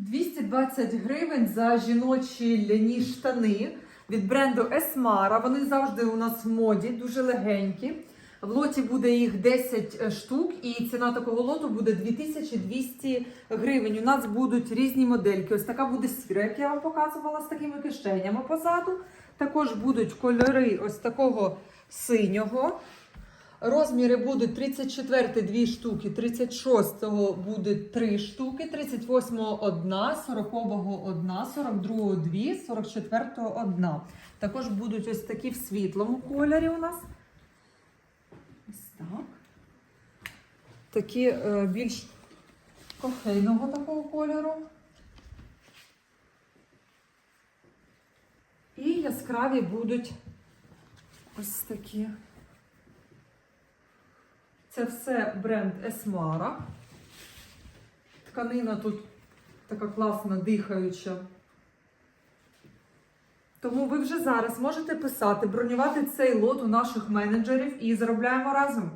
220 гривень за жіночі ляні штани від бренду Esmara. Вони завжди у нас в моді, дуже легенькі. В лоті буде їх 10 штук, і ціна такого лоту буде 2200 гривень. У нас будуть різні модельки. Ось така буде сіра, як я вам показувала, з такими кишенями позаду. Також будуть кольори ось такого синього. Розміри будуть 34 2 штуки, 36 буде 3 штуки, 38 одна, 40 одна, 42 2, 44 одна. Також будуть ось такі в світлому кольорі у нас. Ось так. Такі е, більш кофейного такого кольору. І яскраві будуть ось такі. Це все бренд Esmara. Тканина тут така класна, дихаюча. Тому ви вже зараз можете писати, бронювати цей лот у наших менеджерів і заробляємо разом.